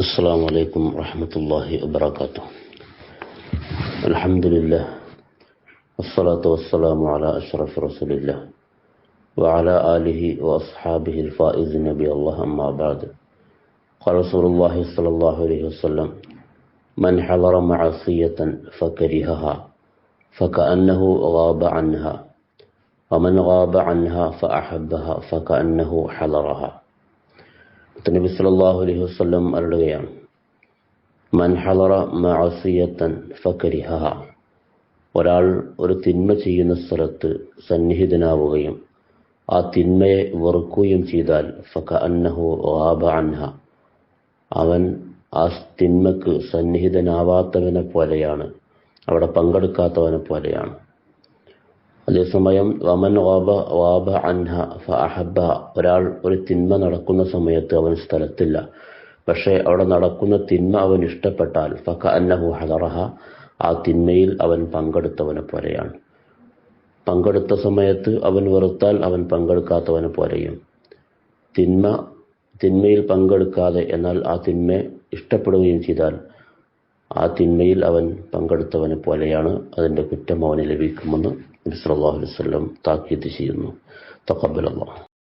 السلام عليكم ورحمة الله وبركاته. الحمد لله. والصلاة والسلام على أشرف رسول الله وعلى آله وأصحابه الفائز نبي الله أما بعد. قال رسول الله صلى الله عليه وسلم من حضر معصية فكرهها فكأنه غاب عنها ومن غاب عنها فأحبها فكأنه حضرها നബി സല്ലല്ലാഹു അലൈഹി വസല്ലം അരുളുകയാണ്. മൻ ഹളറ മഅസിയത്തൻ ഫകരിഹഹ ഒരാൾ ഒരു തിന്മ ചെയ്യുന്ന സ്ഥലത്ത് സന്നിഹിതനാവുകയും ആ തിന്മയെ വെറുക്കുകയും ചെയ്താൽ ഫക അന്നഹു ഗാബ അൻഹ. അവൻ ആ തിന്മക്ക് സന്നിഹിതനാവാത്തവനെ പോലെയാണ് അവിടെ പങ്കെടുക്കാത്തവനെ പോലെയാണ്. അതേസമയം വമൻ വാബ വാബ അൻഹ ഫ അഹബ ഒരാൾ ഒരു തിന്മ നടക്കുന്ന സമയത്ത് അവൻ സ്ഥലത്തില്ല. പക്ഷേ അവിടെ നടക്കുന്ന തിന്മ അവൻ ഇഷ്ടപ്പെട്ടാൽ ഫക അന്നഹു ഹദറഹ. ആ തിന്മയിൽ അവൻ പങ്കെടുത്തവനെ പോലെയാണ്. പങ്കെടുത്ത സമയത്ത് അവൻ വെറുത്താൽ അവൻ പങ്കെടുക്കാത്തവനെ പോലെയും. തിന്മ തിന്മയിൽ പങ്കെടുക്കാതെ എന്നാൽ ആ തിന്മ ഇഷ്ടപ്പെടുകയും ചെയ്താൽ ആ തിന്മയിൽ അവൻ പങ്കെടുത്തവനെ പോലെയാണ് അതിന്റെ കുറ്റം അവന് ലഭിക്കുമെന്ന് നബി അലൈഹി വസല്ലം താക്കീത് ചെയ്യുന്നു. തഖബ്ബലല്ലാഹ്